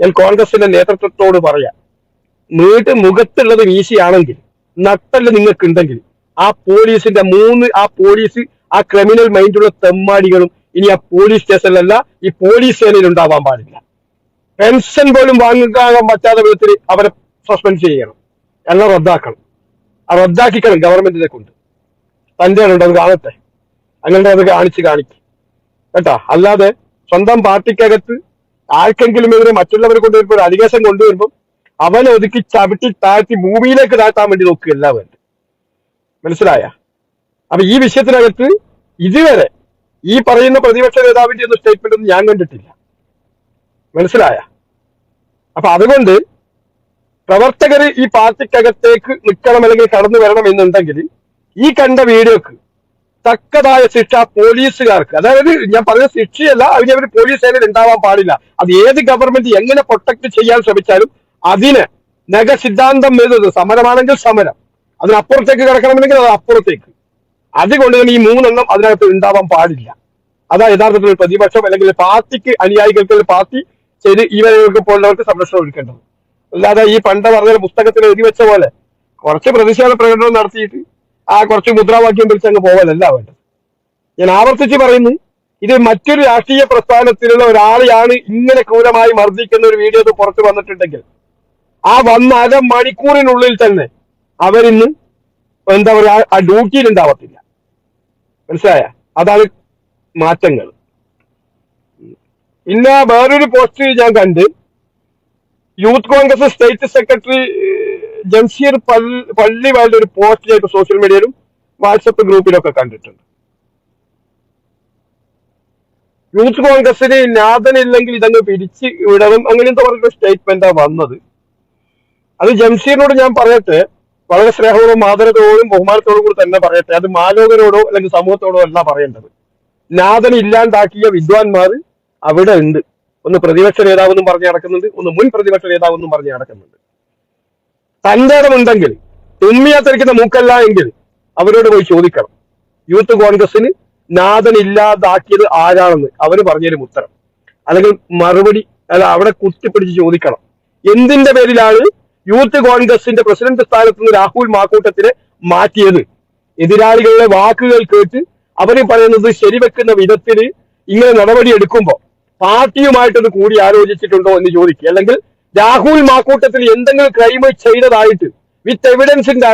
ഞാൻ കോൺഗ്രസിന്റെ നേതൃത്വത്തോട് പറയാം. നീട്ട് മുഖത്തുള്ളത് വീശിയാണെങ്കിൽ നട്ടൽ നിങ്ങൾക്ക് ഉണ്ടെങ്കിൽ ആ പോലീസിന്റെ മൂന്ന് ആ പോലീസ് ആ ക്രിമിനൽ മൈൻഡുള്ള തെമ്മാടികളും ഇനി ആ പോലീസ് സ്റ്റേഷനിലല്ല ഈ പോലീസ് സേനയിൽ ഉണ്ടാവാൻ പാടില്ല. പെൻഷൻ പോലും വാങ്ങിക്കാൻ പറ്റാത്ത വിധത്തിൽ അവരെ സസ്പെൻഡ് ചെയ്യണം. എല്ലാം റദ്ദാക്കണം. ആ റദ്ദാക്കിക്കണം ഗവൺമെന്റിനെ കൊണ്ട്. തന്റെ ഉണ്ടോ അത് കാണട്ടെ. അങ്ങനെ അത് കാണിച്ച് കാണിക്കും. കേട്ടോ? അല്ലാതെ സ്വന്തം പാർട്ടിക്കകത്ത് ആർക്കെങ്കിലും എതിരെ മറ്റുള്ളവരെ കൊണ്ടുവരുമ്പോൾ ഒരു അലിഗേഷൻ കൊണ്ടുവരുമ്പോൾ അവനെ ഒതുക്കി ചവിട്ടി താഴ്ത്തി ഭൂമിയിലേക്ക് താഴ്ത്താൻ വേണ്ടി നോക്കുക എല്ലാവരും. മനസ്സിലായ? അപ്പൊ ഈ വിഷയത്തിനകത്ത് ഇതുവരെ ഈ പറയുന്ന പ്രതിപക്ഷ നേതാവിന്റെ ഒന്നും സ്റ്റേറ്റ്മെന്റ് ഒന്നും ഞാൻ കണ്ടിട്ടില്ല. മനസ്സിലായ? അപ്പൊ അതുകൊണ്ട് പ്രവർത്തകർ ഈ പാർട്ടിക്കകത്തേക്ക് നിൽക്കണം അല്ലെങ്കിൽ കടന്നു വരണം എന്നുണ്ടെങ്കിൽ ഈ കണ്ട വീഡിയോക്ക് തക്കതായ ശിക്ഷ പോലീസുകാർക്ക്. അതായത് ഞാൻ പറഞ്ഞ ശിക്ഷയല്ല അതിന് അവർ പോലീസ് സേനയിൽ ഉണ്ടാവാൻ പാടില്ല. അത് ഏത് ഗവൺമെന്റ് എങ്ങനെ പ്രൊട്ടക്ട് ചെയ്യാൻ ശ്രമിച്ചാലും അതിന് നഗ സിദ്ധാന്തം എഴുതുന്നത് സമരമാണെങ്കിൽ സമരം. അതിനപ്പുറത്തേക്ക് കിടക്കണമെങ്കിൽ അത് അപ്പുറത്തേക്ക്. അതുകൊണ്ട് തന്നെ ഈ മൂന്നെണ്ണം അതിനകത്ത് ഉണ്ടാവാൻ പാടില്ല. അതാ യഥാർത്ഥത്തിൽ പ്രതിപക്ഷം അല്ലെങ്കിൽ പാർട്ടിക്ക് അനുയായികൾക്ക് പാർട്ടി ശരി ഇവർക്ക് പോലുള്ളവർക്ക് സംരക്ഷണം ഒരുക്കേണ്ടത്. അല്ലാതെ ഈ പണ്ട് പറഞ്ഞ പുസ്തകത്തിൽ എഴുതി വെച്ച പോലെ കുറച്ച് പ്രതിഷേധ പ്രകടനം നടത്തിയിട്ട് ആ കുറച്ച് മുദ്രാവാക്യം പിടിച്ചങ്ങ് പോകലല്ല വേണ്ടത്. ഞാൻ ആവർത്തിച്ച് പറയുന്നു ഇത് മറ്റൊരു രാഷ്ട്രീയ പ്രസ്ഥാനത്തിലുള്ള ഒരാളെയാണ് ഇങ്ങനെ ക്രൂരമായി മർദ്ദിക്കുന്ന ഒരു വീഡിയോ ഇത് പുറത്ത് വന്നിട്ടുണ്ടെങ്കിൽ. ആ വന്ന അര മണിക്കൂറിനുള്ളിൽ തന്നെ അവരിന്ന് എന്താ പറയുക ആ ഡ്യൂട്ടിയിൽ ഉണ്ടാവത്തില്ല മനസ്സിലായ? അതാണ് മാറ്റങ്ങൾ. പിന്നെ വേറൊരു പോസ്റ്റ് ഞാൻ കണ്ട് youth Congress state secretary Jamsheer പള്ളി വാലിന്റെ ഒരു പോസ്റ്റ് ഞാൻ സോഷ്യൽ മീഡിയയിലും വാട്സപ്പ് ഗ്രൂപ്പിലൊക്കെ കണ്ടിട്ടുണ്ട്. യൂത്ത് കോൺഗ്രസിന് നാഥനില്ലെങ്കിൽ ഇതങ്ങ് പിരിച്ച് വിടണം അങ്ങനെന്താ പറഞ്ഞൊരു സ്റ്റേറ്റ്മെന്റാ വന്നത്. അത് ജംഷീറിനോട് ഞാൻ പറയട്ടെ വളരെ സ്നേഹത്തോടും ആദരത്തോടും ബഹുമാനത്തോടും കൂടി തന്നെ പറയട്ടെ അത് മാലോകരോടോ അല്ലെങ്കിൽ സമൂഹത്തോടോ അല്ല പറയേണ്ടത്. നാഥൻ ഇല്ലാണ്ടാക്കിയ വിദ്വാൻമാർ അവിടെ ഉണ്ട്. ഒന്ന് പ്രതിപക്ഷ നേതാവെന്നും പറഞ്ഞ് നടക്കുന്നുണ്ട് ഒന്ന് മുൻ പ്രതിപക്ഷ നേതാവെന്നും പറഞ്ഞ് നടക്കുന്നുണ്ട്. തന്റെ ഇടമുണ്ടെങ്കിൽ തുമ്മിയാത്തിരിക്കുന്ന മൂക്കല്ല എങ്കിൽ അവരോട് പോയി ചോദിക്കണം. യൂത്ത് കോൺഗ്രസിന് നാഥൻ ഇല്ലാതാക്കിയത് ആരാണെന്ന് അവർ പറഞ്ഞതിലും ഉത്തരം. അല്ലെങ്കിൽ മറുപടി അല്ല അവിടെ കുത്തിപ്പിടിച്ച് ചോദിക്കണം. എന്തിന്റെ പേരിലാണ് യൂത്ത് കോൺഗ്രസിന്റെ പ്രസിഡന്റ് സ്ഥാനത്ത് നിന്ന് രാഹുൽ മാക്കൂട്ടത്തിനെ മാറ്റിയത്? എതിരാളികളുടെ വാക്കുകൾ കേട്ട് അവർ പറയുന്നത് ശരിവെക്കുന്ന വിധത്തിൽ ഇങ്ങനെ നടപടി എടുക്കുമ്പോൾ പാർട്ടിയുമായിട്ടൊന്ന് കൂടി ആലോചിച്ചിട്ടുണ്ടോ എന്ന് ചോദിക്കുക. അല്ലെങ്കിൽ രാഹുൽ മാക്കൂട്ടത്തിൽ എന്തെങ്കിലും ക്രൈം ചെയ്തതായിട്ട് വിത്ത് എവിഡൻസിന്റെ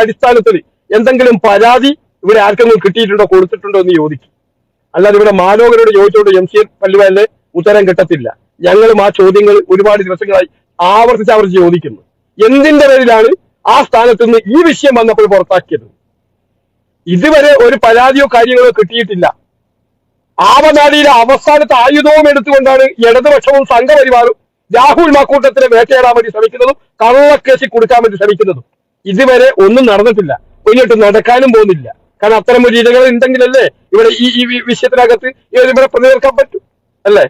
അടിസ്ഥാനത്തിൽ എന്തെങ്കിലും പരാതി ഇവിടെ ആർക്കെങ്കിലും കിട്ടിയിട്ടുണ്ടോ കൊടുത്തിട്ടുണ്ടോ എന്ന് ചോദിക്കും. അല്ലാതെ ഇവിടെ മാലോകരോട് ചോദിച്ചോണ്ട് എം സി പല്ലുവാലിന് ഉത്തരം കിട്ടത്തില്ല. ഞങ്ങളും ആ ചോദ്യങ്ങൾ ഒരുപാട് ദിവസങ്ങളായി ആവർത്തിച്ച് ആവർത്തിച്ച് ചോദിക്കുന്നു. എന്തിന്റെ പേരിലാണ് ആ സ്ഥാനത്ത് നിന്ന് ഈ വിഷയം വന്നപ്പോൾ പുറത്താക്കിയത്? ഇതുവരെ ഒരു പരാതിയോ കാര്യങ്ങളോ കിട്ടിയിട്ടില്ല. ആവനാടിയിലെ അവസാനത്തെ ആയുധവും എടുത്തുകൊണ്ടാണ് ഇടതുപക്ഷവും സംഘപരിവാറും രാഹുൽ മാക്കൂട്ടത്തിനെ വേട്ടയാടാൻ വേണ്ടി ശ്രമിക്കുന്നതും കള്ളക്കേശി കൊടുക്കാൻ വേണ്ടി ശ്രമിക്കുന്നതും ഇതുവരെ ഒന്നും നടന്നിട്ടില്ല. ഇനിയിട്ട് നടക്കാനും പോകുന്നില്ല. കാരണം അത്തരം ഒരു ഇരകൾ ഉണ്ടെങ്കിലല്ലേ ഇവിടെ ഈ ഈ വിഷയത്തിനകത്ത് ഇവരിവിടെ പ്രതികർക്കാൻ പറ്റും. അല്ലേ?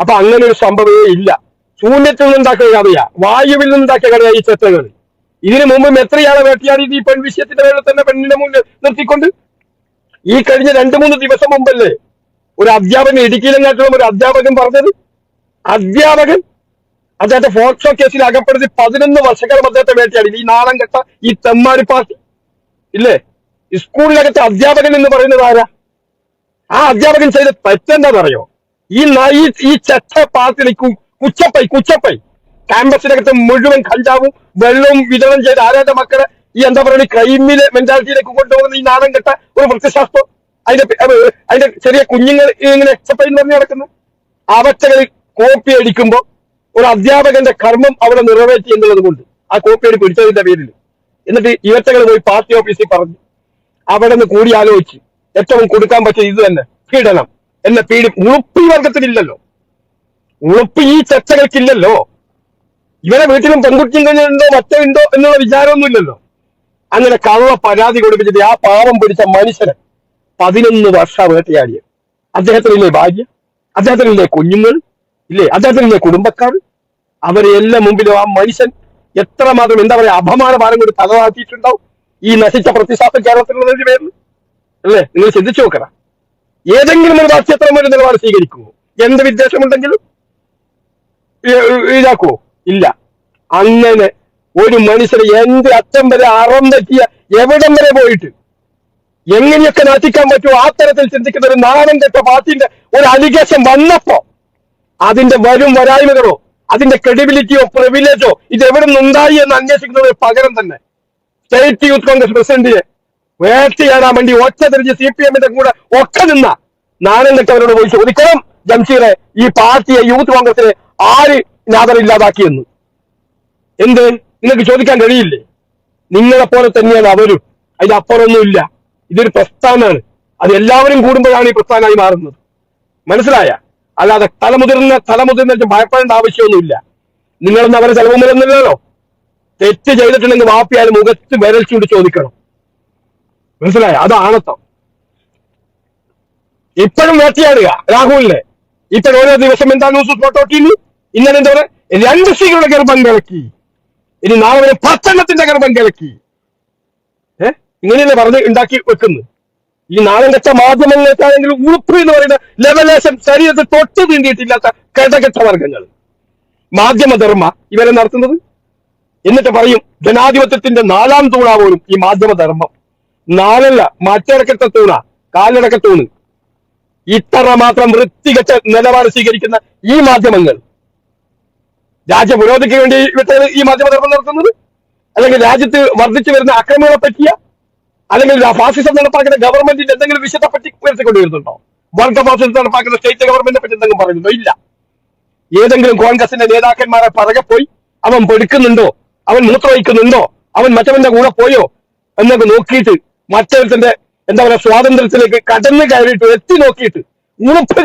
അപ്പൊ അങ്ങനെ ഒരു സംഭവമേ ഇല്ല. ശൂന്യത്തിൽ നിന്നുണ്ടാക്കിയ കഥയാ. വായുവിൽ നിന്നുണ്ടാക്കിയ കഥയാ ഈ ചർച്ചകൾ. ഇതിനു മുമ്പും എത്രയാളെ വേട്ടയാടി ഈ പെൺ വിഷയത്തിന്റെ തന്നെ പെണ്ണിന്റെ മുന്നിൽ നിർത്തിക്കൊണ്ട്? ഈ കഴിഞ്ഞ രണ്ടു മൂന്ന് ദിവസം മുമ്പല്ലേ ഒരു അധ്യാപകൻ ഇടുക്കിയിലെങ്ങാട്ടുള്ള ഒരു അധ്യാപകൻ പറഞ്ഞത്? അധ്യാപകൻ അദ്ദേഹത്തെ ഫോക്സോ കേസിൽ അകപ്പെടുത്തി പതിനൊന്ന് വർഷക്കാലം അദ്ദേഹത്തെ വേട്ടയാടി. ഈ നാളം കെട്ട ഈ തെമ്മാരി പാർട്ടി. ഇല്ലേ? സ്കൂളിലകത്തെ അധ്യാപകൻ എന്ന് പറയുന്നത് ആരാ? ആ അധ്യാപകൻ ചെയ്ത തെറ്റെന്താണെന്നറിയോ ഈ ഈ ഈ ചെറ്റ പാർട്ടി കുച്ചപ്പൈ കുച്ചപ്പൈ. ക്യാമ്പസിനകത്ത് മുഴുവൻ കഞ്ചാവും വെള്ളവും വിതരണം ചെയ്ത് ആരാന്റെ മക്കളെ ഈ എന്താ പറയുക ക്രൈമിലെ മെന്റാലിറ്റിയിലേക്ക് കൊണ്ടുപോകുന്ന ഈ നാടൻ കെട്ട ഒരു വൃത്തിശാസ്ത്രം. അതിന്റെ അതിന്റെ ചെറിയ കുഞ്ഞുങ്ങൾ ഇങ്ങനെ എന്ന് പറഞ്ഞ് നടക്കുന്നു. അവറ്റകൾ കോപ്പി അടിക്കുമ്പോൾ ഒരു അധ്യാപകന്റെ കർമ്മം അവിടെ നിറവേറ്റി എന്നുള്ളത് കൊണ്ട് ആ കോപ്പി അടി പിടിച്ചതിന്റെ പേരിൽ എന്നിട്ട് ഇവറ്റകൾ പോയി പാർട്ടി ഓഫീസിൽ പറഞ്ഞു അവിടെ നിന്ന് കൂടി ആലോചിച്ച് ഏറ്റവും കൊടുക്കാൻ പറ്റിയ ഇത് തന്നെ പീഡനം. എന്നെ പീഡി ഉളുപ്പ് ഈ വർഗത്തിനില്ലല്ലോ ഉളുപ്പ് ഈ ചർച്ചകൾക്കില്ലല്ലോ. ഇവരെ വീട്ടിലും പെൺകുട്ടികളുണ്ടോ മറ്റോ ഉണ്ടോ എന്നുള്ള വിചാരമൊന്നുമില്ലല്ലോ. അങ്ങനെ കള്ള പരാതി കൊടുപ്പിച്ചിട്ട് ആ പാവം പിടിച്ച മനുഷ്യനെ പതിനൊന്ന് വർഷം വേട്ടയാടിയ അദ്ദേഹത്തിനില്ലേ ഭാര്യ? അദ്ദേഹത്തിനില്ലേ കുഞ്ഞുങ്ങൾ? ഇല്ലേ? അദ്ദേഹത്തിന്റെ കുടുംബക്കാർ അവരെ എല്ലാം മുമ്പിലും ആ മനുഷ്യൻ എത്രമാത്രം എന്താ പറയാ അപമാനഭാരം കൂടി തലതാക്കിയിട്ടുണ്ടാവും ഈ നശിച്ച പ്രതിശാസം കേരളത്തിലുള്ളതിന്റെ പേരിൽ. അല്ലേ? നിങ്ങൾ ചിന്തിച്ചു നോക്കണം ഏതെങ്കിലും ഒരു രാഷ്ട്രീയത്തരം ഒരു നിലപാട് സ്വീകരിക്കുമോ? എന്ത് വിദ്വേഷമുണ്ടെങ്കിലും ഇ- ഇ- ഇല്ല. അങ്ങനെ ഒരു മനുഷ്യന് എന്ത് അറ്റം വരെ അറം തെറ്റിയ എവിടം വരെ പോയിട്ട് എങ്ങനെയൊക്കെ നാട്ടിക്കാൻ പറ്റുമോ? ആ തരത്തിൽ ചിന്തിക്കുന്ന ഒരു നാടൻ കെട്ട പാർട്ടിന്റെ ഒരു അലിഗേഷൻ വന്നപ്പോ അതിന്റെ വരും വരായ്മകളോ അതിന്റെ ക്രെഡിബിലിറ്റിയോ പ്രിവിലേജോ ഇത് എവിടെ നിന്നുണ്ടായി എന്ന് അന്വേഷിക്കുന്നത് പകരം തന്നെ സ്റ്റേറ്റ് യൂത്ത് കോൺഗ്രസ് പ്രസിഡന്റിനെ വേട്ടയാടാൻ വേണ്ടി ഒറ്റ തിരിഞ്ഞ് സി പി എമ്മിന്റെ കൂടെ ഒക്കെ നിന്ന നാണം അവരോട് പോയി ചോദിക്കണം ജംഷീറെ ഈ പാർട്ടിയെ യൂത്ത് കോൺഗ്രസിനെ ആര് നാദറില്ലാതാക്കിയെന്ന്. എന്ത്? നിങ്ങൾക്ക് ചോദിക്കാൻ കഴിയില്ലേ? നിങ്ങളെ പോലെ തന്നെയാണ് അവരും. അതിന്റെ അപ്പുറമൊന്നുമില്ല. ഇതൊരു പ്രസ്ഥാനമാണ്. അത് എല്ലാവരും കൂടുമ്പോഴാണ് ഈ പ്രസ്ഥാനമായി മാറുന്നത്. മനസ്സിലായ? അല്ലാതെ തലമുതിർന്ന തലമുതിർന്ന ഭയപ്പെടേണ്ട ആവശ്യമൊന്നുമില്ല. നിങ്ങളൊന്നും അവരെ ചെലവുമില്ലെന്നില്ലല്ലോ തെറ്റ് ചെയ്തിട്ടുണ്ടെങ്കിൽ വാപ്പിയാൽ മുഖത്ത് വിരൽ ചൂണ്ടി ചോദിക്കണം. മനസ്സിലായ? അത് ആണത്തം. ഇപ്പോഴും വേട്ടയാടുക. രാഹുലിനെ. ഇപ്പോഴും ഓരോ ദിവസം എന്താ ന്യൂസ് ഫോട്ടോട്ടിന് ഇന്നലെ എന്താ പറയുക? രണ്ട് സ്ത്രീകളുടെ ഗർഭം കിളക്കി ഇനി നാളെ വരെ പത്തെണ്ണത്തിന്റെ ഗർഭം കിളക്കി ഏഹ് ഇങ്ങനെയല്ലേ പറഞ്ഞ് ഉണ്ടാക്കി വെക്കുന്നു ഈ നാളെ കെട്ട മാധ്യമങ്ങൾക്കാണെങ്കിലും എന്ന് പറയുന്ന ലെവലേഷൻ ശരീരത്തിൽ തൊട്ട് തീണ്ടിയിട്ടില്ലാത്ത കെട്ടകെട്ട വർഗങ്ങൾ മാധ്യമധർമ്മ ഇവരെ നടത്തുന്നത്? എന്നിട്ട് പറയും ജനാധിപത്യത്തിന്റെ നാലാം തൂണ പോലും ഈ മാധ്യമധർമ്മം നാലല്ല മറ്റടക്കത്തെ തൂണ കാലടക്ക തൂണ് ഇത്ര മാത്രം വൃത്തികെട്ട നിലപാട് സ്വീകരിക്കുന്ന ഈ മാധ്യമങ്ങൾ. രാജ്യ പുരോഗതിക്ക് വേണ്ടി ഈ മാധ്യമധർമ്മം നടത്തുന്നത്? അല്ലെങ്കിൽ രാജ്യത്ത് വർദ്ധിച്ചു വരുന്ന അക്രമങ്ങളെ പറ്റിയ? അല്ലെങ്കിൽ ഫാസിസം നടപ്പാക്കുന്ന ഗവൺമെന്റിന്റെ എന്തെങ്കിലും വിഷയത്തെ പറ്റി ഉയർത്തിക്കൊണ്ടുവരുന്നുണ്ടോ? വർഗ ഫാസിസം നടപ്പാക്കുന്ന സ്റ്റേറ്റ് ഗവൺമെന്റിനെ പറ്റി എന്തെങ്കിലും പറയുന്നുണ്ടോ? ഇല്ല. ഏതെങ്കിലും കോൺഗ്രസിന്റെ നേതാക്കന്മാരെ പറകെ പോയി അവൻ പെടുക്കുന്നുണ്ടോ? അവൻ മൂത്രവഹിക്കുന്നുണ്ടോ അവൻ മറ്റവന്റെ കൂടെ പോയോ? എന്നൊക്കെ നോക്കിയിട്ട് മറ്റൊരുത്തിന്റെ എന്താ പറയുക സ്വാതന്ത്ര്യത്തിലേക്ക് കടന്നു കയറിയിട്ട് എത്തി നോക്കിയിട്ട്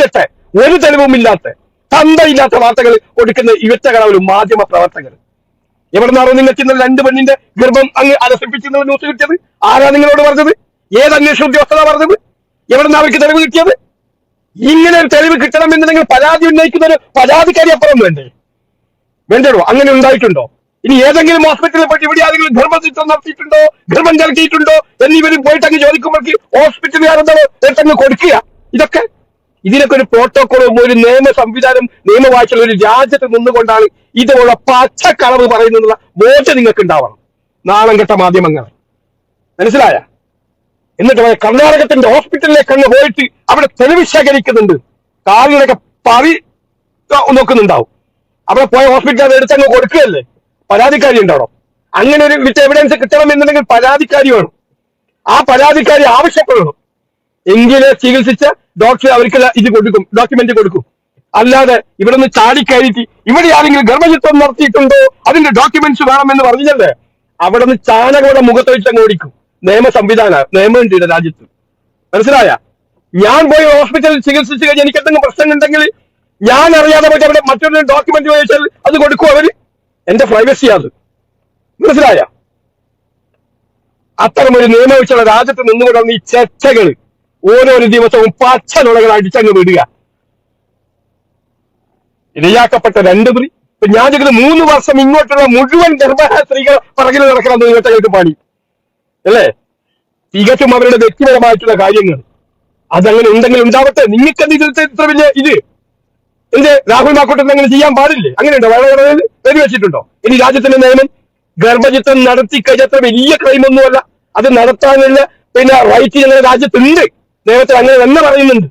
കെട്ട് ഒരു തെളിവുമില്ലാത്ത തന്തയില്ലാത്ത വാർത്തകൾ കൊടുക്കുന്ന ഇവറ്റകളാവലും മാധ്യമ പ്രവർത്തകർ. എവിടെ നിന്നാണോ നിങ്ങൾക്ക് ഇന്നലെ രണ്ട് പെണ്ണിന്റെ ഗർഭം അങ്ങ് അലസിപ്പിച്ചെന്ന് ന്യൂസ് കിട്ടിയത്? ആരാ നിങ്ങളോട് പറഞ്ഞത്? ഏത് അന്വേഷണ ഉദ്യോഗസ്ഥനാ പറഞ്ഞത്? എവിടെ നിന്ന് അവർക്ക് തെളിവ് കിട്ടിയത്? ഇങ്ങനെ ഒരു തെളിവ് കിട്ടണമെന്നുണ്ടെങ്കിൽ പരാതി ഉന്നയിക്കുന്ന ഒരു പരാതിക്കാരി അപ്പുറം വേണ്ടേ? വേണ്ടോ അങ്ങനെ ഉണ്ടായിട്ടുണ്ടോ? ഇനി ഏതെങ്കിലും ഹോസ്പിറ്റലിൽ പോയിട്ട് ഇവിടെ ആരെങ്കിലും ഗർഭചിത്രം നടത്തിയിട്ടുണ്ടോ? ഗർഭം കലക്കിയിട്ടുണ്ടോ എന്നിവരും പോയിട്ട് അങ്ങ് ചോദിക്കുമ്പോഴേക്ക് ഹോസ്പിറ്റലുകാരെന്താണ് എടുത്തങ്ങ് കൊടുക്കുക? ഇതൊക്കെ ഇതിനൊക്കെ ഒരു പ്രോട്ടോകോളും ഒരു നിയമ സംവിധാനം നിയമവാഴ്ചയുള്ള ഒരു രാജ്യത്ത് നിന്നുകൊണ്ടാണ് ഇതുപോലുള്ള പച്ചക്കളവ് പറയുന്നതിനുള്ള ബോധം നിങ്ങൾക്ക് ഉണ്ടാവണം നാണം കെട്ട മാധ്യമങ്ങൾ. മനസ്സിലായ? എന്നിട്ട് കർണാടകത്തിന്റെ ഹോസ്പിറ്റലിലേക്ക് അങ്ങ് പോയിട്ട് അവിടെ തെളിവ് ശേഖരിക്കുന്നുണ്ട്. കാലിനൊക്കെ പറി നോക്കുന്നുണ്ടാവും. അവിടെ പോയ ഹോസ്പിറ്റലിൽ എടുത്തങ്ങ് കൊടുക്കുകയല്ലേ? പരാതിക്കാരി ഉണ്ടാവണം അങ്ങനെ ഒരു വിറ്റ് എവിഡൻസ് കിട്ടണം എന്നുണ്ടെങ്കിൽ പരാതിക്കാരി വേണം. ആ പരാതിക്കാരി ആവശ്യപ്പെടണം. എങ്കിലെ ചികിത്സിച്ച ഡോക്ടർ അവർക്ക് ഇത് കൊടുക്കും ഡോക്യുമെന്റ് കൊടുക്കും. അല്ലാതെ ഇവിടെ നിന്ന് ചാടിക്കയറ്റി ഇവിടെ ആരെങ്കിലും ഗർഭചിത്രം നടത്തിയിട്ടുണ്ടോ? അതിന്റെ ഡോക്യുമെന്റ്സ് വേണമെന്ന് പറഞ്ഞല്ലേ? അവിടെ നിന്ന് ചാനകളുടെ മുഖത്ത് വെച്ച് ഓടിക്കും. നിയമ സംവിധാന നിയമമുണ്ട് ഇവിടെ രാജ്യത്ത്. മനസ്സിലായ? ഞാൻ പോയി ഹോസ്പിറ്റലിൽ ചികിത്സിച്ച് കഴിഞ്ഞാൽ എനിക്ക് എന്തെങ്കിലും പ്രശ്നം ഉണ്ടെങ്കിൽ ഞാൻ അറിയാതെ പോയിട്ട് അവിടെ മറ്റൊരു ഡോക്യുമെന്റ് ചോദിച്ചാൽ അത് കൊടുക്കും അവർ? എന്റെ പ്രൈവസി അത്. മനസ്സിലായ? അത്തരമൊരു നിയമവെച്ചുള്ള രാജ്യത്ത് നിന്നുകൊണ്ടാണ് ഈ ചർച്ചകൾ ഓരോരോ ദിവസവും പച്ച നുളകൾ അടിച്ചങ്ങ് വിടുക. ഇരയാക്കപ്പെട്ട രണ്ട് പ്രതി ഇപ്പൊ ഞാൻ ചോദിക്കുന്നത് മൂന്ന് വർഷം ഇങ്ങോട്ടുള്ള മുഴുവൻ ഗർഭ സ്ത്രീകൾ പറകിൽ നടക്കണം കേട്ട് പണി. അല്ലേ? തികച്ചും അവരുടെ വ്യക്തിപരമായിട്ടുള്ള കാര്യങ്ങൾ. അതങ്ങനെ ഉണ്ടെങ്കിൽ ഉണ്ടാവട്ടെ. നിങ്ങൾക്ക് ഇത്ര വലിയ ഇത്? എന്ത്? രാഹുൽ മാക്കോട്ടൻ അങ്ങനെ ചെയ്യാൻ പാടില്ലേ? അങ്ങനെയുണ്ടോ? വളരെ പേര് വെച്ചിട്ടുണ്ടോ ഇനി രാജ്യത്തിന്റെ നിയമം ഗർഭചിത്രം നടത്തി കഴിഞ്ഞ അത്ര വലിയ ക്രൈമൊന്നുമല്ല അത് നടത്താനുള്ള പിന്നെ റൈറ്റ് ഞങ്ങളുടെ രാജ്യത്തുണ്ട്. നിയമത്തിൽ അങ്ങനെ തന്നെ പറയുന്നുണ്ട്.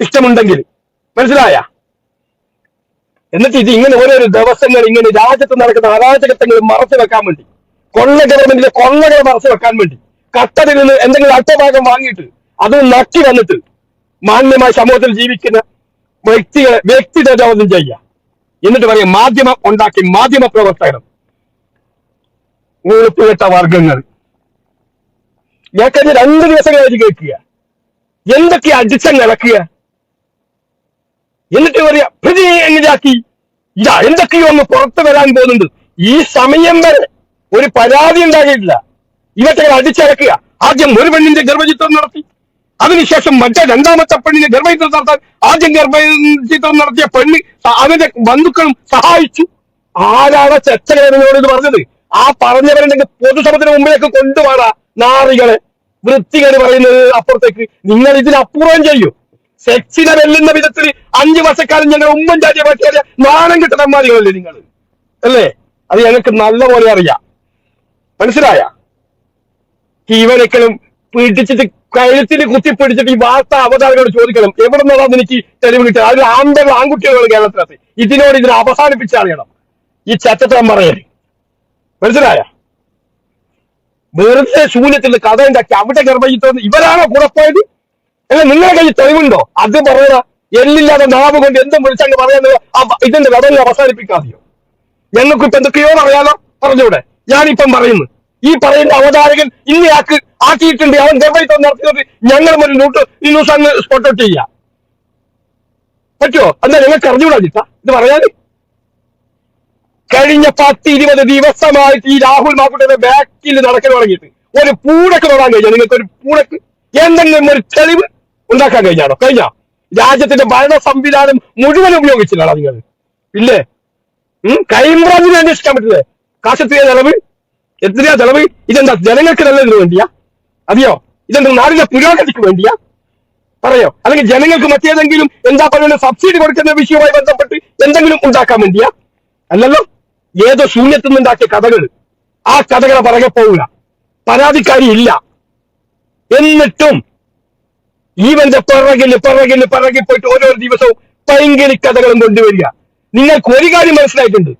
ഇഷ്ടമുണ്ടെങ്കിൽ. മനസ്സിലായ? എന്നിട്ട് ഇത് ഇങ്ങനെ ഓരോരോ ദിവസങ്ങൾ ഇങ്ങനെ രാജ്യത്ത് നടക്കുന്ന അരാജകത്വങ്ങൾ മറച്ചു വെക്കാൻ വേണ്ടി കൊള്ള ഗവൺമെന്റിലെ കൊള്ളകൾ മറച്ചു വെക്കാൻ വേണ്ടി കട്ടതിൽ നിന്ന് എന്തെങ്കിലും അറ്റഭാഗം വാങ്ങിയിട്ട് അത് നക്കി വന്നിട്ട് മാന്യമായ സമൂഹത്തിൽ ജീവിക്കുന്ന വ്യക്തികളെ വ്യക്തിഗതം ചെയ്യുക. എന്നിട്ട് പറയും മാധ്യമം ഉണ്ടാക്കി മാധ്യമ പ്രവർത്തകരും ഊളുപ്പുകെട്ട വർഗങ്ങൾ ഞാൻ കഴിഞ്ഞ രണ്ട് ദിവസങ്ങളായിട്ട് കേൾക്കുക. എന്തൊക്കെയാ അടിച്ചങ്ങ് നടക്കുക എന്നിട്ട് പറയാ പ്രതി എങ്ങനെയാക്കി? ഇതാ എന്തൊക്കെയോ ഒന്ന് പുറത്തു വരാൻ പോകുന്നുണ്ട്. ഈ സമയം വരെ ഒരു പരാതി ഉണ്ടാകില്ല ഇവറ്റകൾ അടിച്ചിറക്കുക ആദ്യം ഒരു പെണ്ണിന്റെ ഗർഭചിത്രം നടത്തി. അതിനുശേഷം മറ്റേ രണ്ടാമത്തെ പെണ്ണിന്റെ ഗർഭചിത്രം നടത്താൻ ആദ്യം ഗർഭചിത്രം നടത്തിയ പെണ്ണ് അവന്റെ ബന്ധുക്കളും സഹായിച്ചു. ആരാണ് ചച്ചകളോട് ഇത് പറഞ്ഞത്? ആ പറഞ്ഞവരുണ്ടെങ്കിൽ പൊതുസഭത്തിന് മുമ്പിലേക്ക് കൊണ്ടുപോടാ. നാറികളെ വൃത്തികേട് പറയുന്നത് അപ്പുറത്തേക്ക്. നിങ്ങൾ ഇതിനപ്പുറം ചെയ്യൂ. സെക്സിനെ വെല്ലുന്ന വിധത്തിൽ അഞ്ചു വർഷക്കാലം ഞങ്ങൾ ഉമ്മൻചാണ്ടിയെ പറ്റിയ നാണം കിട്ടണന്മാരികളല്ലേ നിങ്ങൾ? അല്ലേ? അത് ഞങ്ങൾക്ക് നല്ലപോലെ അറിയാം. മനസ്സിലായ? ഇവരൊക്കെയും പിടിച്ചിട്ട് കഴുത്തിൽ കുത്തി പിടിച്ചിട്ട് ഈ വാർത്ത അവതാരകരോട് ചോദിക്കണം. എവിടെ നിന്നാണ് എനിക്ക് തെളിവ് കിട്ടുക അതിൽ ആമ്പകൾ ആൺകുട്ടികൾ കേരളത്തിനകത്ത്. ഇതിനോട് ഇതിനെ അവസാനിപ്പിച്ചറിയണം ഈ ചത്തത്വം പറയരുത്. മനസ്സിലായ? വെറുതെ ശൂന്യത്തിൽ കഥ ഉണ്ടാക്കി അവിടെ ഗർഭയിത്തോന്ന് ഇവരാണോ കൂടെ പോയത്? അല്ല നിങ്ങളുടെ കയ്യിൽ തെളിവുണ്ടോ? അത് പറയുക എല്ലില്ലാതെ നാവ് കൊണ്ട് എന്തും വിളിച്ചങ്ങ് പറയുന്നത് ഇതിന്റെ കഥകൾ അവസാനിപ്പിക്കാതെയോ? ഞങ്ങൾക്ക് ഇപ്പൊ എന്തൊക്കെയോ പറയാലോ പറഞ്ഞൂടെ. ഞാനിപ്പം പറയുന്നു. ഈ പറയുന്ന അവതാരകൻ ഇന്നയാക്ക് ആക്കിയിട്ടുണ്ട്. അവൻ ഗർഭയിത്തം നടത്തുന്നത് ഞങ്ങൾ ഒരു ന്യൂട്ട് ഈ ന്യൂസ് അങ്ങ് സ്പോട്ട് ഔട്ട് ചെയ്യാം. പറ്റുമോ എന്നാ ഞങ്ങൾക്ക് അറിഞ്ഞൂടാ ചിത്ത ഇത് പറയാന്? കഴിഞ്ഞ പത്ത് ഇരുപത് ദിവസമായിട്ട് ഈ രാഹുൽ മാക്കുട്ടിയുടെ ബാക്കിൽ നടക്കാൻ തുടങ്ങിയിട്ട് ഒരു പൂടക്ക് തൊടാൻ കഴിഞ്ഞാൽ നിങ്ങൾക്ക് ഒരു പൂടക്ക് എന്തെങ്കിലും ഒരു തെളിവ് ഉണ്ടാക്കാൻ കഴിഞ്ഞാണോ? കഴിഞ്ഞ? രാജ്യത്തിന്റെ ഭരണ സംവിധാനം മുഴുവൻ ഉപയോഗിച്ചില്ലാണോ നിങ്ങൾ. ഇല്ലേ? ക്രൈംബ്രാഞ്ചിനെ അന്വേഷിക്കാൻ പറ്റില്ലേ? കാശെത്തിയ ചെലവ്? എത്രയാ ചെലവ്? ഇതെന്താ ജനങ്ങൾക്ക് നല്ലതിന് വേണ്ടിയാ? അതെയോ ഇതെന്താ നാടിന്റെ പുരോഗതിക്ക് വേണ്ടിയാ? പറയോ? അല്ലെങ്കിൽ ജനങ്ങൾക്ക് മറ്റേതെങ്കിലും എന്താ പറയുന്നത് സബ്സിഡി കൊടുക്കുന്ന വിഷയവുമായി ബന്ധപ്പെട്ട് എന്തെങ്കിലും ഉണ്ടാക്കാൻ വേണ്ടിയാ? അല്ലല്ലോ? ഏതോ ശൂന്യത്തിൽ നിന്നുണ്ടാക്കിയ കഥകൾ. ആ കഥകളെ പറകെ പോവില്ല. പരാതിക്കാരി ഇല്ല. എന്നിട്ടും ഈവന്റെ പിറകിൽ പിറകിൽ പിറകിൽ പോയിട്ട് ഓരോ ദിവസവും പൈങ്കിളി കഥകളും കൊണ്ടുവരിക. നിങ്ങൾക്ക് ഒരു കാര്യം മനസ്സിലായിട്ടുണ്ട്.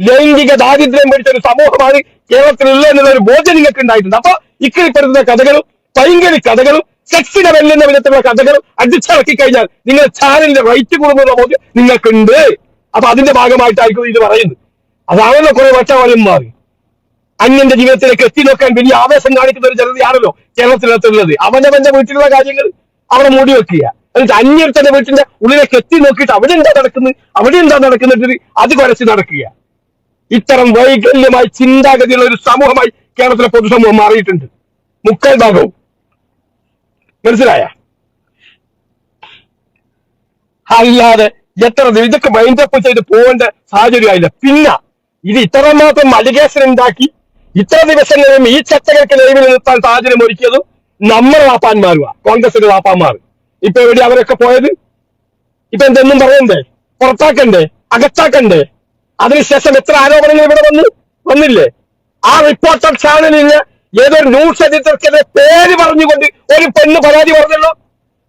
ലൈംഗിക ദാരിദ്ര്യം പിടിച്ച ഒരു സമൂഹമാണ് കേരളത്തിലുള്ളത് എന്നുള്ള ഒരു ബോധ്യം നിങ്ങൾക്ക് ഉണ്ടായിട്ടുണ്ട്. അപ്പൊ ഇക്കറിപ്പെടുന്ന കഥകളും പൈങ്കിളി കഥകളും സെക്സിനെ വെല്ലുന്ന വിധത്തിലുള്ള കഥകളും അടിച്ചിറക്കി കഴിഞ്ഞാൽ നിങ്ങൾ ചാനലിന്റെ റൈറ്റ് കൂടുന്നുള്ള ബോധ്യം നിങ്ങൾക്കുണ്ട്. അപ്പൊ അതിന്റെ ഭാഗമായിട്ടായിരിക്കും ഇത് പറയുന്നത്. അതാണല്ലോ കുറെ വട്ടവരും മാറി അന്യന്റെ ജീവിതത്തിലേക്ക് എത്തി നോക്കാൻ വലിയ ആവേശം കാണിക്കുന്ന ഒരു ജനതയാണല്ലോ കേരളത്തിനകത്തുള്ളത്. അവനവന്റെ വീട്ടിലുള്ള കാര്യങ്ങൾ അവിടെ മൂടി വെക്കുക. എന്നിട്ട് അന്യത്തിന്റെ വീട്ടിന്റെ ഉള്ളിലേക്ക് എത്തി നോക്കിയിട്ട് അവിടെ എന്താ നടക്കുന്നത്? അവിടെ എന്താ നടക്കുന്നത്? അത് കുറച്ച് നടക്കുക. ഇത്തരം വൈകല്യമായി ചിന്താഗതിയുള്ള ഒരു സമൂഹമായി കേരളത്തിലെ പൊതുസമൂഹം മാറിയിട്ടുണ്ട്. മുക്കാൽ ഭാഗവും. മനസ്സിലായ? അല്ലാതെ എത്ര ഇതൊക്കെ മൈൻഡപ്പ് ചെയ്ത് പോകേണ്ട സാഹചര്യമായില്ല പിന്നെ ഇത് ഇത്രമാത്രം അലിഗേഷൻ ഉണ്ടാക്കി ഇത്ര ദിവസങ്ങളിലും ഈ ചർച്ചകൾക്ക് നിലവിൽ നിർത്താൻ സാഹചര്യം ഒരുക്കിയതും നമ്മുടെ വാപ്പാന്മാരുവാ കോൺഗ്രസിന്റെ വാപ്പാന്മാർ. ഇപ്പൊ എവിടെ അവരൊക്കെ പോയത്? ഇപ്പൊ എന്തെന്നും പറയണ്ടേ? പുറത്താക്കണ്ടേ? അകത്താക്കണ്ടേ? അതിനുശേഷം എത്ര ആരോപണങ്ങൾ ഇവിടെ വന്നു വന്നില്ലേ? ആ റിപ്പോർട്ടർ ചാനലിന് ഏതൊരു ന്യൂസ് എഡിറ്റർക്കെതിരെ പേര് പറഞ്ഞുകൊണ്ട് ഒരു പെണ്ണ് പരാതി പറഞ്ഞല്ലോ.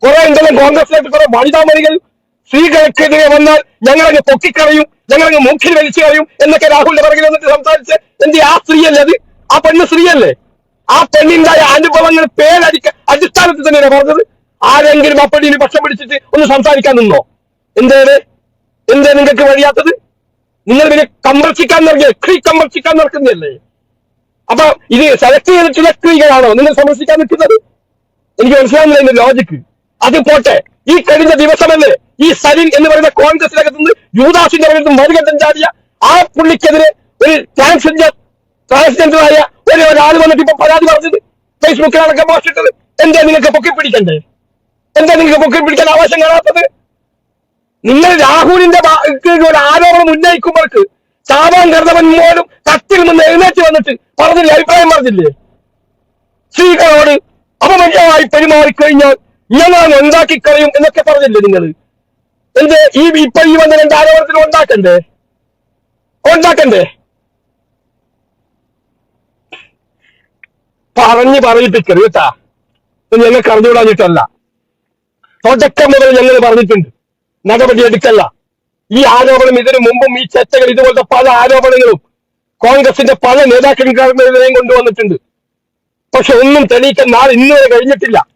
കുറെ ഉണ്ടല്ലോ കോൺഗ്രസിലേക്ക് കുറെ വനിതാമണികൾ സ്ത്രീകൾക്കെതിരെ വന്നാൽ ഞങ്ങളങ്ങ് പൊക്കിക്കളയും. ഞങ്ങളങ്ങ് മൂക്കിൽ വലിച്ചു കളയും എന്നൊക്കെ രാഹുലിന്റെ പിറകിൽ വന്നിട്ട് സംസാരിച്ച്. എന്ത് ആ സ്ത്രീയല്ലേ അത്? ആ പെണ്ണ് സ്ത്രീയല്ലേ? ആ പെണ്ണിന്റെ അനുഭവങ്ങൾ പേരടിക്ക അടിസ്ഥാനത്തിൽ തന്നെയാണ് പറഞ്ഞത്. ആരെങ്കിലും ആ പെണ്ണിന് പക്ഷം പിടിച്ചിട്ട് ഒന്ന് സംസാരിക്കാൻ നിന്നോ? എന്തേത് എന്തേ നിങ്ങൾക്ക് വഴിയാത്തത്? നിങ്ങൾ പിന്നെ കമ്പർച്ചിക്കാൻ നടക്കുക ക്രീ കമ്പർച്ചിക്കാൻ നടക്കുന്നതല്ലേ? അപ്പൊ ഇത് സെലക്ട് ചെയ്തിട്ടുള്ള ക്രീകളാണോ നിങ്ങൾ സമർപ്പിക്കാൻ നിൽക്കുന്നത്? എനിക്ക് മനസ്സിലാവുന്നില്ല എന്റെ ലോജിക്ക് അത് പോട്ടെ. ഈ കഴിഞ്ഞ ദിവസമല്ലേ ഈ സലിൻ എന്ന് പറയുന്ന കോൺഗ്രസിനകത്ത് നിന്ന് യുവദാസിന്റെ പേരിൽ മറുകണ്ടം ചാടിയ ആ പുള്ളിക്കെതിരെ ഒരു ട്രാൻസ്ജെൻഡർ ട്രാൻസ്ജെൻഡറായ ഒരു ഒരാൾ വന്നിട്ട് ഇപ്പൊ പരാതി പറഞ്ഞത്. ഫേസ്ബുക്കിലാണൊക്കെ പോസ്റ്റ് ഇട്ടത് എന്താ നിങ്ങൾക്ക് പൊക്കി പിടിക്കണ്ടേ എന്താ നിങ്ങൾക്ക് പൊക്കി പിടിക്കാൻ ആവശ്യം കാണാത്തത്? നിങ്ങൾ രാഹുലിന്റെ ഒരു ആരോപണം ഉന്നയിക്കുമ്പോൾക്ക് ചാവാൻ കരുതവൻ പോലും കത്തിൽ നിന്ന് എഴുന്നേറ്റ് വന്നിട്ട് പറഞ്ഞില്ലേ അഭിപ്രായം പറഞ്ഞില്ലേ? സ്ത്രീകളോട് അപമര്യാദമായി പെരുമാറിക്കഴിഞ്ഞാൽ ഞങ്ങൾ ഉണ്ടാക്കി കളയും എന്നൊക്കെ പറഞ്ഞില്ലേ നിങ്ങൾ എന്ത്? ഈ ഇപ്പൊ ഈ വന്ന എന്റെ ആരോപണത്തിൽ ഉണ്ടാക്കണ്ടേ? ഉണ്ടാക്കണ്ടേ? പറഞ്ഞ് പറയിപ്പിക്കരുത് കേട്ടാ. ഇത് കറഞ്ഞുവിടാഞ്ഞിട്ടല്ല തുടക്കം മുതൽ ഞങ്ങൾ പറഞ്ഞിട്ടുണ്ട്. നടപടി എടുക്കല്ല. ഈ ആരോപണം ഇതിനു മുമ്പും ഈ ചർച്ചകൾ ഇതുപോലത്തെ പല ആരോപണങ്ങളും കോൺഗ്രസിന്റെ പല നേതാക്കന്മാരുടെയും കൊണ്ടുവന്നിട്ടുണ്ട്. പക്ഷെ ഒന്നും തെളിയിക്കാൻ നാളെ ഇന്നുവരെ കഴിഞ്ഞിട്ടില്ല.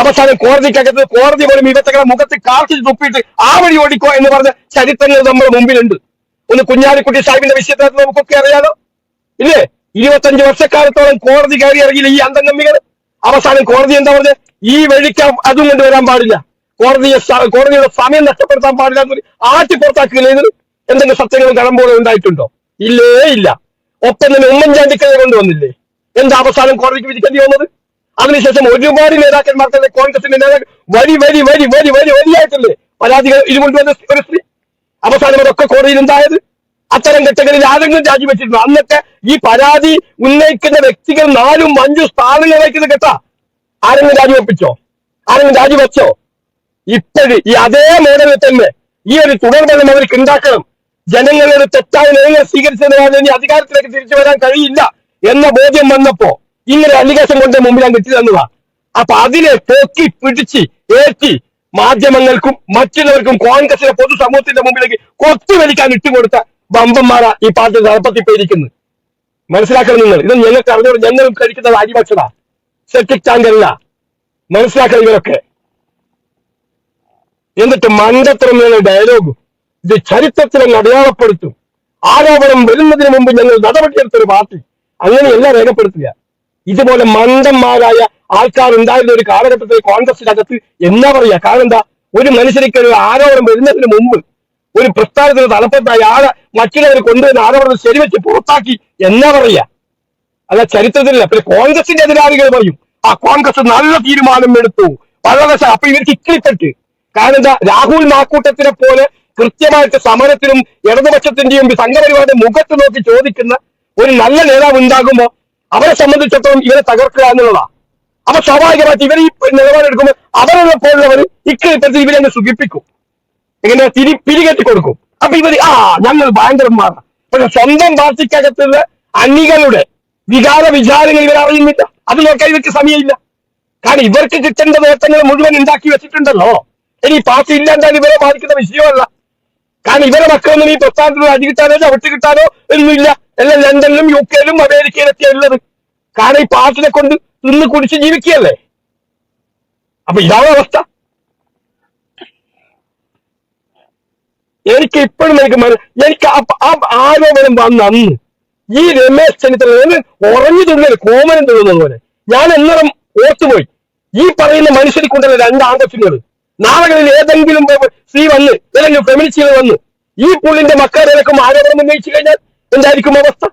അവസാനം കോടതിക്കകത്ത് കോടതി പോലും ഇവറ്റകളെ മുഖത്ത് കാത്തിൽ തുപ്പിയിട്ട് ആ വഴി ഓടിക്കോ എന്ന് പറഞ്ഞ ചരിത്രങ്ങൾ നമ്മുടെ മുമ്പിലുണ്ട്. ഒന്ന് കുഞ്ഞാലിക്കുട്ടി സാഹിബിന്റെ വിഷയത്തിൽ നമുക്കൊക്കെ അറിയാലോ? ഇല്ലേ? ഇരുപത്തഞ്ച് വർഷക്കാലത്തോളം കോടതി കയറി ഇറങ്ങിയില്ല ഈ അന്തംഗമ്മികൾ അവസാനം കോടതി എന്താ പറഞ്ഞത് ഈ വഴിക്ക് അതും കൊണ്ടുവരാൻ പാടില്ല. കോടതിയെ കോടതിയുടെ സമയം നഷ്ടപ്പെടുത്താൻ പാടില്ല എന്ന് ആറ്റി പുറത്താക്കുകയില്ല എന്തെങ്കിലും സത്യങ്ങളും കടമ്പോഴും ഉണ്ടായിട്ടുണ്ടോ? ഇല്ലേ ഇല്ല. ഒപ്പം തന്നെ ഉമ്മൻചാണ്ടിക്കെതിരെ കൊണ്ടുവന്നില്ലേ? എന്താ അവസാനം കോടതിക്ക് വിധിക്കേണ്ടി വന്നത്? അതിനുശേഷം ഒരുപാട് നേതാക്കന്മാർ തന്നെ കോൺഗ്രസിന്റെ നേതാക്കൾ വരി വരി വരി വരി വരി വരിയായിട്ടല്ലേ പരാതികൾ ഇത് വന്ന ഒരു സ്ത്രീ. അവസാനം അതൊക്കെ കോടതിയിൽ ഉണ്ടായത്. അത്തരം ഘട്ടങ്ങളിൽ ആരെങ്കിലും രാജിവെച്ചിരുന്നു? അന്നൊക്കെ ഈ പരാതി ഉന്നയിക്കുന്ന വ്യക്തികൾ നാലും അഞ്ചും സ്ഥാനങ്ങൾ വഹിക്കുന്ന ഘട്ട. ആരെങ്കിലും രാജിവെപ്പിച്ചോ? ആരെങ്കിലും രാജിവെച്ചോ? ഇപ്പോഴും ഈ അതേ മോഡലിൽ തന്നെ ഈ ഒരു തുടർഭരണം അവർക്ക് ഉണ്ടാക്കണം. ജനങ്ങളുടെ തെറ്റായ നയങ്ങൾ സ്വീകരിച്ചതിനാൽ ഇനി അധികാരത്തിലേക്ക് തിരിച്ചു വരാൻ കഴിയില്ല എന്ന ബോധ്യം വന്നപ്പോ ഇങ്ങനെ അലിഗേഷൻ കൊണ്ട് മുമ്പിൽ ഞാൻ കിട്ടി തന്നതാ. അപ്പൊ അതിനെ പൊക്കി പിടിച്ച് ഏറ്റി മാധ്യമങ്ങൾക്കും മറ്റുള്ളവർക്കും കോൺഗ്രസിലെ പൊതുസമൂഹത്തിന്റെ മുമ്പിലേക്ക് കൊത്തുവലിക്കാൻ ഇട്ടുകൊടുത്ത ബമ്പന്മാരാ ഈ പാർട്ടി നടപ്പത്തിപ്പോയിരിക്കുന്നത് മനസ്സിലാക്കണം നിങ്ങൾ. ഇത് ഞങ്ങൾക്ക് അറിഞ്ഞവർ ഞങ്ങളും കഴിക്കുന്നത് അരിഭക്ഷണ സെപ്റ്റിക് ടാങ്കല്ല മനസ്സിലാക്കണം ഇവരൊക്കെ. എന്നിട്ട് മണ്ടത്തരമേ ഡയലോഗ് ഇത് ചരിത്രത്തിലങ്ങ് അടയാളപ്പെടുത്തും. ആരോപണം വരുന്നതിന് മുമ്പ് ഞങ്ങൾ നടപടിയെടുത്തൊരു പാർട്ടി. അങ്ങനെയല്ല രേഖപ്പെടുത്തുക ഇതുപോലെ മന്ദന്മാരായ ആൾക്കാർ ഉണ്ടായിരുന്ന ഒരു കാലഘട്ടത്തിൽ കോൺഗ്രസിനകത്ത് എന്താ പറയാ? കാരണം എന്താ? ഒരു മനുഷ്യർക്ക് ഒരു ആരോപണം വരുന്നതിന് മുമ്പ് ഒരു പ്രസ്ഥാനത്തിന് തലപ്പത്തായി ആളെ മറ്റുള്ളവർ കൊണ്ടുവരുന്ന ആരോപണം ശരിവെച്ച് പുറത്താക്കി എന്നാ പറയാ? അല്ല ചരിത്രത്തിലില്ല പിന്നെ കോൺഗ്രസിന്റെ എതിരാളികൾ പറയും. ആ കോൺഗ്രസ് നല്ല തീരുമാനം എടുത്തു. വളരെ അപ്പൊ ഇവർക്ക് ഇക്കിളിപ്പെട്ട്. കാരണം എന്താ? രാഹുൽ മാക്കൂട്ടത്തിനെ പോലെ കൃത്യമായിട്ട് സമരത്തിനും ഇടതുപക്ഷത്തിന്റെയും സംഘപരിവാറിന്റെ മുഖത്ത് നോക്കി ചോദിക്കുന്ന ഒരു നല്ല നേതാവ് ഉണ്ടാകുമ്പോ അവരെ സംബന്ധിച്ചിടത്തോളം ഇവരെ തകർക്കുക എന്നുള്ളതാണ് അപ്പൊ സ്വാഭാവികമായിട്ട് ഇവർ ഈ നിലപാടെടുക്കുമ്പോൾ അവരുള്ള പോലുള്ളവർ ഇക്കിളിപ്പെടുത്തി ഇവരെ സുഖിപ്പിക്കും. ഇങ്ങനെ തിരി പിരികെട്ടി കൊടുക്കും. അപ്പൊ ഇവർ ആ ഞങ്ങൾ ഭയങ്കരന്മാരാണ് പക്ഷെ സ്വന്തം പാർട്ടിക്കകത്തുള്ള അണികളുടെ വികാര വിചാരങ്ങൾ ഇവർ അറിയുന്നില്ല. അത് നോക്കാൻ ഇവർക്ക് സമയമില്ല. കാരണം ഇവർക്ക് കിട്ടേണ്ട നേട്ടങ്ങൾ മുഴുവൻ ഉണ്ടാക്കി വെച്ചിട്ടുണ്ടല്ലോ. ഇനി പാർട്ടി ഇല്ലാണ്ടാണ് ഇവരെ ബാധിക്കുന്ന വിഷയമല്ല. കാരണം ഇവരെ മക്കളൊന്നും ഈ പ്രസ്ഥാനത്തിൽ അടി കിട്ടാനോ ചവിട്ട് കിട്ടാനോ ഒന്നുമില്ല. എല്ലാം ലണ്ടനിലും യു കെയിലും അമേരിക്കയിലൊക്കെ ഉള്ളത്. കാരണം ഈ പാർട്ടിനെ കൊണ്ട് നിന്ന് കുടിച്ച് ജീവിക്കുകയല്ലേ? അപ്പൊ ഇതാണ് അവസ്ഥ. എനിക്ക് ഇപ്പോഴും എനിക്ക് എനിക്ക് ആ- ആരോപണം വന്ന അന്ന് ഈ രമേശ് ചെന്നിത്തല ഉറഞ്ഞു തുള്ളിയത് കോമനം തുള്ളുന്ന പോലെ ഞാൻ എന്നേരം ഓർത്തുപോയി. ഈ പറയുന്ന മനുഷ്യർക്കുണ്ടല്ലോ രണ്ട് ആകർഷങ്ങൾ നാളുകളിൽ ഏതെങ്കിലും സ്ത്രീ വന്ന് ഏതെങ്കിലും ഫെമിനിസ്റ്റുകൾ വന്ന് ഈ പുള്ളിന്റെ മക്കളെ ആരോപണം ഉന്നയിച്ചു കഴിഞ്ഞാൽ എന്തായിരിക്കും അവസ്ഥ?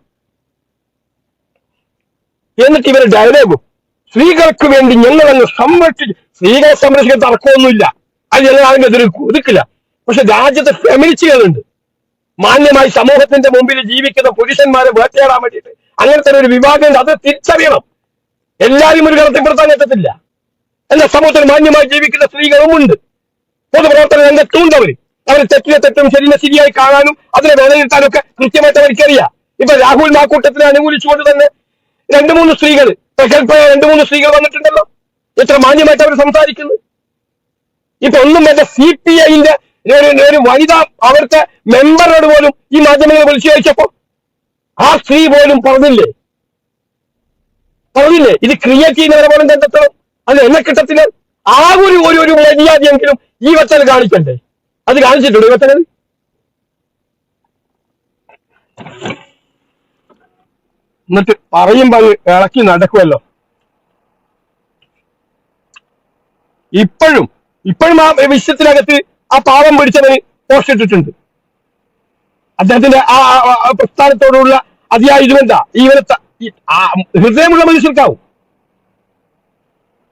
എന്നിട്ട് ഇവരെ ഡയലോഗും സ്ത്രീകൾക്ക് വേണ്ടി ഞങ്ങൾ അങ്ങ് സംരക്ഷിച്ച് സ്ത്രീകളെ സംരക്ഷിക്കാൻ തർക്കമൊന്നുമില്ല. അത് ഞങ്ങൾ അതിന്റെ എതിരെ ഒതുക്കില്ല. പക്ഷെ രാജ്യത്തെ ഫെമിനിസ്റ്റുകളുണ്ട്. മാന്യമായി സമൂഹത്തിന്റെ മുമ്പിൽ ജീവിക്കുന്ന പുരുഷന്മാരെ വേട്ടയാടാൻ വേണ്ടിയിട്ട്. അങ്ങനത്തെ ഒരു വിഭാഗം. അത് തിരിച്ചറിയണം. എല്ലാവരും ഒരു കടത്തിപ്പെടുത്താൻ എത്തത്തില്ല എന്നാൽ സമൂഹത്തിൽ മാന്യമായി ജീവിക്കുന്ന സ്ത്രീകളും ഉണ്ട് പൊതുപ്രവർത്തന എന്റെ അവർ. അവർ തെറ്റിനെ തെറ്റും ശരീരം ശരിയായി കാണാനും അതിനെ വിലയിരുത്താനും ഒക്കെ കൃത്യമായിട്ട് അവർക്കറിയാം. ഇപ്പൊ രാഹുൽ ആ കൂട്ടത്തിനെ അനുകൂലിച്ചുകൊണ്ട് തന്നെ രണ്ടു മൂന്ന് സ്ത്രീകൾ പ്രഗത്ഭയ രണ്ടു മൂന്ന് സ്ത്രീകൾ വന്നിട്ടുണ്ടല്ലോ. എത്ര മാന്യമായിട്ട് അവർ സംസാരിക്കുന്നു. ഇപ്പൊ ഒന്നും വേണ്ട സി പി ഐന്റെ ഒരു വനിത അവിടുത്തെ മെമ്പറോട് പോലും ഈ മാധ്യമങ്ങളെ വിളിച്ചു ചോദിച്ചപ്പോ ആ സ്ത്രീ പോലും പറഞ്ഞില്ലേ? പറഞ്ഞില്ലേ? ഇത് ക്രിയേറ്റ് ചെയ്യുന്നവരെ പോലും കണ്ടെത്തണം. അത് എന്നെ കിട്ടത്തില്ല. ആ ഒരു ഒരു മര്യാദയെങ്കിലും ഈ വച്ചൽ കാണിക്കണ്ടേ? അത് കാണിച്ചിട്ടുണ്ട് ഈ വച്ചനത് എന്നിട്ട് പറയുമ്പോ അത് ഇളക്കി നടക്കുമല്ലോ ഇപ്പോഴും ഇപ്പോഴും ആ വിഷയത്തിനകത്ത് ആ പാവം പിടിച്ചവന് പോസ്റ്റ് ഇട്ടിട്ടുണ്ട് അദ്ദേഹത്തിന്റെ ആ പ്രസ്ഥാനത്തോടുള്ള അതിയായ ഇതുമെന്താ ഇവരെ ഹൃദയമുള്ള മനുഷ്യർക്കാവും.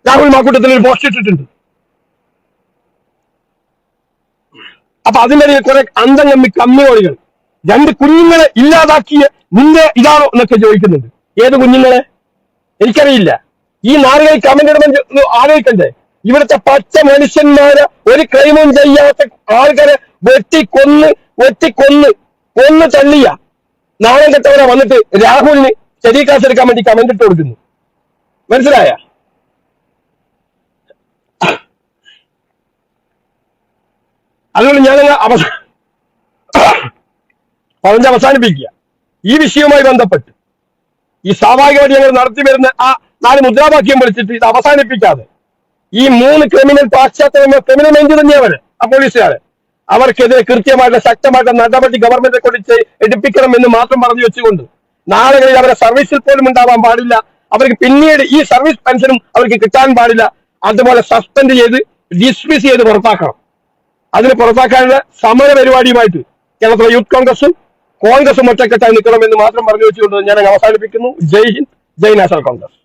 രാഹുൽ മാക്കൂട്ടത്തിൽ ഒരു പോസ്റ്റ് ഇട്ടിട്ടുണ്ട് അപ്പൊ അതിന്റെ ഇടയിൽ കുറെ അന്തം കമ്മി കമ്മിയോളികൾ. രണ്ട് കുഞ്ഞുങ്ങളെ ഇല്ലാതാക്കിയ നിന്റെ ഇതാണോ എന്നൊക്കെ ചോദിക്കുന്നുണ്ട്. ഏത് കുഞ്ഞുങ്ങളെ? എനിക്കറിയില്ല. ഈ നാളുകളിൽ കമന്റ് ഇടുമ്പോൾ ആലോചിക്കണ്ടേ. ഇവിടുത്തെ പച്ച മനുഷ്യന്മാര് ഒരു ക്ലെയിമും ചെയ്യാത്ത ആൾക്കാരെ വെട്ടിക്കൊന്ന് വെട്ടിക്കൊന്ന് കൊന്ന് തള്ളിയ. നാളെ കെട്ടവരെ വന്നിട്ട് രാഹുലിന് എടുക്കാൻ വേണ്ടി കമന്റ് ഇട്ട് കൊടുക്കുന്നു. മനസ്സിലായ? അതുകൊണ്ട് ഞാൻ അവസ പറഞ്ഞ് അവസാനിപ്പിക്കുക. ഈ വിഷയവുമായി ബന്ധപ്പെട്ട് ഈ സ്വാഭാവികമായിട്ട് ഞങ്ങൾ നടത്തി വരുന്ന ആ നാല് മുദ്രാവാക്യം വിളിച്ചിട്ട് ഇത് അവസാനിപ്പിക്കാതെ ഈ മൂന്ന് ക്രിമിനൽ പാശ്ചാത്യ ക്രിമിനൽ മൈൻഡ് തന്നെയവര് ആ പോലീസുകാര്. അവർക്കെതിരെ കൃത്യമായിട്ടുള്ള ശക്തമായിട്ടുള്ള നടപടി ഗവൺമെന്റ് കൊണ്ട് എടുപ്പിക്കണം എന്ന് മാത്രം പറഞ്ഞു വെച്ചുകൊണ്ട് നാളുകളിൽ അവരെ സർവീസിൽ പോലും ഉണ്ടാവാൻ പാടില്ല. അവർക്ക് പിന്നീട് ഈ സർവീസ് പെൻഷനും അവർക്ക് കിട്ടാൻ പാടില്ല. അതുപോലെ സസ്പെൻഡ് ചെയ്ത് ഡിസ്മിസ് ചെയ്ത് പുറത്താക്കണം. അതിന് പുറത്താക്കാനുള്ള സമര പരിപാടിയുമായിട്ട് കേരളത്തിലെ യൂത്ത് കോൺഗ്രസും കോൺഗ്രസും ഒറ്റക്കെട്ടായി നിൽക്കണമെന്ന് മാത്രം പറഞ്ഞു വെച്ചുകൊണ്ട് ഞാൻ അവസാനിപ്പിക്കുന്നു. ജയ് ഹിന്ദ്. ജയ് നാഷണൽ കോൺഗ്രസ്.